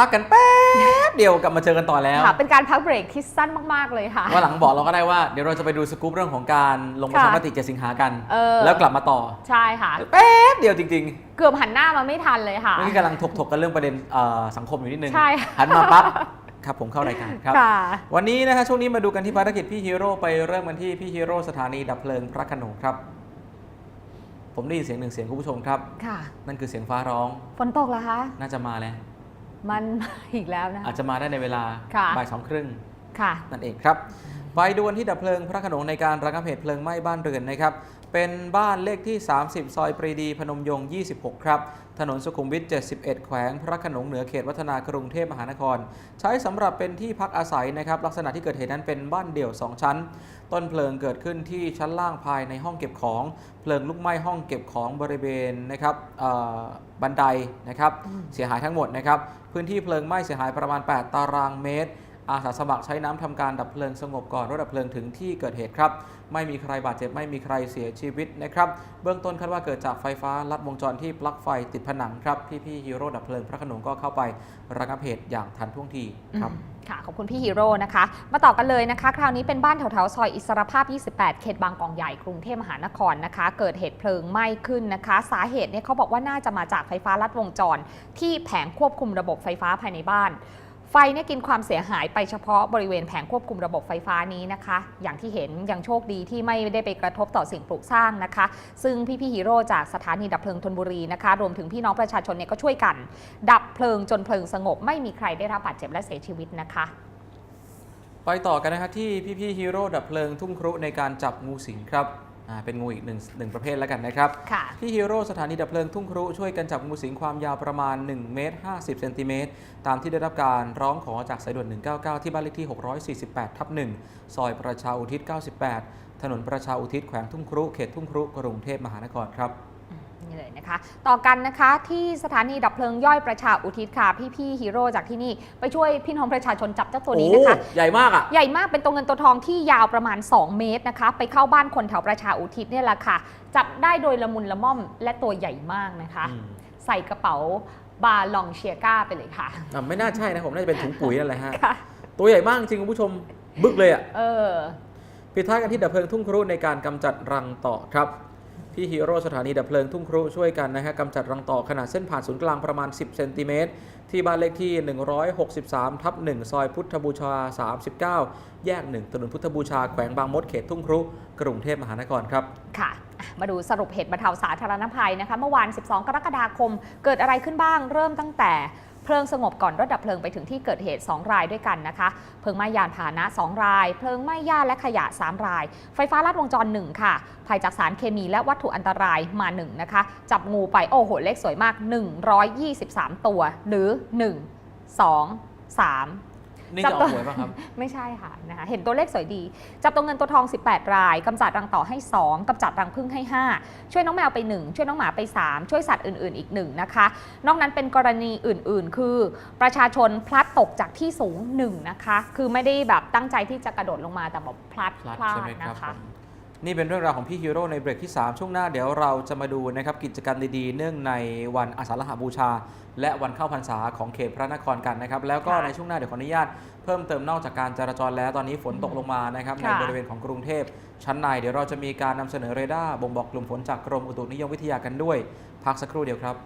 พักกันแป๊บเดียวกลับมาเจอกันต่อแล้วค่ะเป็นการพักเบรกที่สั้นมากๆเลยค่ะว่าหลังบอกเราก็ได้ว่าเดี๋ยวเราจะไปดูสกู๊ปเรื่องของการลงประชามติ7สิงหากันเออแล้วกลับมาต่อใช่ค่ะแป๊บเดียวจริงเกือบหันหน้ามาไม่ทันเลยค่ะๆเมื่อกี้กำลังถกๆกันเรื่องประเด็นเอ่อสังคมอยู่นิดนึงใช่หันมาปั๊บครับผมเข้ารายการครับค่ะวันนี้นะฮะช่วงนี้มาดูกันที่ภารกิจพี่ฮีโร่ไปเริ่มกันที่พี่ฮีโร่สถานีดับเพลิงพระโขนงครับ ผมได้ยินเสียงหนึ่งเสียงคุณผู้ชมครับ ค่ะ นั่นคือเสียงฟ้าร้อง ฝนตกเหรอคะ น่าจะมาแล้ว มันอีกแล้วนะอาจจะมาได้ในเวลาค่ะ บ่ายสองครึ่ง ค่ะ นั่นเองครับ ไปดูกันที่ดับเพลิงพระโขนงในการระงับเหตุเพลิงไหม้บ้านเรือนนะครับ เป็นบ้านเลขที่ 30 ซอยปรีดี พนมยงค์26 ครับ ถนนสุขุมวิท 71 แขวง พระโขนงเหนือเขตวัฒนากรุงเทพมหานคร ใช้สำหรับเป็นที่พักอาศัยนะครับ ลักษณะที่เกิดเหตุนั้นเป็นบ้านเดี่ยว 2 ชั้น ต้นเพลิงเกิดขึ้นที่ชั้นล่างภายในห้องเก็บของ เพลิงลุกไหม้ห้องเก็บของบริเวณนะครับเอ่อบันไดนะครับอืมเสียหายทั้งหมดนะครับ พื้นที่เพลิงไหม้เสียหายประมาณ 8 ตารางเมตร อาสาสมัครใช้น้ำทำการดับเพลิงสงบก่อนรถดับเพลิงถึงที่เกิดเหตุครับ ไม่มีใครบาดเจ็บไม่มีใครเสียชีวิตนะครับ เบื้องต้นคาดว่าเกิดจากไฟฟ้าลัดวงจรที่ปลั๊กไฟติดผนังครับ พี่ๆฮีโร่ดับเพลิงพระขนงก็เข้าไประงับเหตุอย่างทันท่วงทีครับค่ะขอบคุณพี่ฮีโร่นะคะ มาต่อกันเลยนะคะ คราวนี้เป็นบ้านแถวๆซอยอิสรภาพ 28 เขตบางกองใหญ่กรุงเทพมหานครนะคะ เกิดเหตุเพลิงไหม้ขึ้นนะคะ สาเหตุเนี่ยเขาบอกว่าน่าจะมาจากไฟฟ้าลัดวงจร ที่แผงควบคุมระบบไฟฟ้าภายในบ้าน ไฟเนี่ยกินความเสียหายไปเฉพาะบริเวณแผงควบคุมระบบไฟฟ้านี้นะคะ อย่างที่เห็นยังโชคดีที่ไม่ได้ไปกระทบต่อสิ่งปลูกสร้างนะคะ ซึ่งพี่ๆฮีโร่จากสถานีดับเพลิงธนบุรีนะคะ รวมถึงพี่น้องประชาชนเนี่ยก็ช่วยกัน ดับเพลิงจนเพลิงสงบ ไม่มีใครได้รับบาดเจ็บและเสียชีวิตนะคะ ไปต่อกันนะครับที่พี่ๆฮีโร่ดับเพลิงทุ่งครุในการจับงูสิงครับ เป็นงูอีกหนึ่งหนึ่งประเภทแล้วกันนะครับค่ะพี่ฮีโร่สถานีดับเพลิงทุ่งครุช่วยกันจับงูสิงความยาวประมาณ1เมตร50เซนติเมตรตามที่ได้รับการร้องขอจากสายด่วน 199 ที่บ้านเลขที่ 648 ทับ1ซอยประชาอุทิศ 98 ถนนประชาอุทิศแขวงทุ่งครุเขตทุ่งครุกรุงเทพมหานครครับนี่ เลยนะคะ ต่อกันนะคะที่สถานีดับเพลิงย่อยประชาอุทิศค่ะ พี่ๆฮีโร่จากที่นี่ไปช่วยพี่น้องประชาชนจับเจ้าตัวนี้นะคะ โอ้ใหญ่มากอะ ใหญ่มากเป็นตัวเงินตัวทองที่ยาวประมาณ 2 เมตรนะคะ ไปเข้าบ้านคนแถวประชาอุทิศเนี่ยแหละค่ะ จับได้โดยละมุนละม่อมและตัวใหญ่มากนะคะ อืม ใส่กระเป๋าบาลองเชียก้าไปเลยค่ะอะไม่น่าใช่นะผมน่าจะเป็นถุงปุ๋ยนั่นแหละฮะ ค่ะ ตัวใหญ่มากจริงคุณผู้ชมบึกเลยอะ เออ ปิดท้ายกันที่ดับเพลิงทุ่งครุในการกำจัดรังต่อครับ พี่ฮีโร่สถานีดับเพลิงทุ่งครุช่วยกันนะฮะกำจัดรังต่อขนาดเส้นผ่านศูนย์กลางประมาณ 10 เซนติเมตร ที่บ้านเลขที่ 163 ทับ 1 ซอยพุทธบูชา 39 แยก 1 ถนนพุทธบูชาแขวงบางมดเขตทุ่งครุ กรุงเทพมหานครครับ ค่ะ มาดูสรุปเหตุบรรเทาสาธารณภัยนะคะ เมื่อวาน 12 กรกฎาคม เกิดอะไรขึ้นบ้าง เริ่มตั้งแต่ เพลิงสงบก่อนรถดับเพลิงไปถึงที่เกิดเหตุ 2 รายด้วยกันนะคะ เพลิงไหม้ยานพาหนะ 2 ราย เพลิงไหม้หญ้าและขยะ 3 ราย ไฟฟ้าลัดวงจร 1 ค่ะ ภัยจากสารเคมีและวัตถุอันตรายมา 1 นะคะ จับงูไป โอ้โห เลขสวยมาก 123 ตัว หรือ 1 2 3 นี่จัจะบอตัอวกหวยป่ะครับ ไม่ใช่ค่ะนะคะเห็นตัวเลขสวยดี จับตัวเงินตัวทอง 18 รายกำจัดรังต่อให้ 2กำจัดรังผึ้งให้ 5 ช่วยน้องแมวไป 1 ช่วยน้องหมาไป 3 ช่วยสัตว์อื่น ๆ อีก1นะคะ นอกนั้นเป็นกรณีอื่น ๆ คือประชาชนพลัดตกจากที่สูง1นะคะ คือไม่ได้แบบตั้งใจที่จะกระโดดลงมาแต่แบบพลัดพลัดพลาใช่ดไหมครับนะคะผม นี่เป็นเรื่องราวของพี่ฮีโร่ในเบรกที่ 3 ช่วงหน้าเดี๋ยวเราจะมาดูนะครับกิจกรรมดีๆ เนื่องในวันอาสาฬหบูชา และวันเข้าพรรษาของเขตพระนครกันนะครับ แล้วก็ค่ะในช่วงหน้าเดี๋ยวขออนุญาตเพิ่มเติมนอกจากการจราจรแล้วตอนนี้ฝนตกลงมานะครับในค่ะบริเวณของกรุงเทพชั้นในเดี๋ยวเราจะมีการนำเสนอเรดาร์บ่งบอกกลุ่มฝนจากกรมอุตุนิยมวิทยากันด้วย พักสักครู่เดียวครับ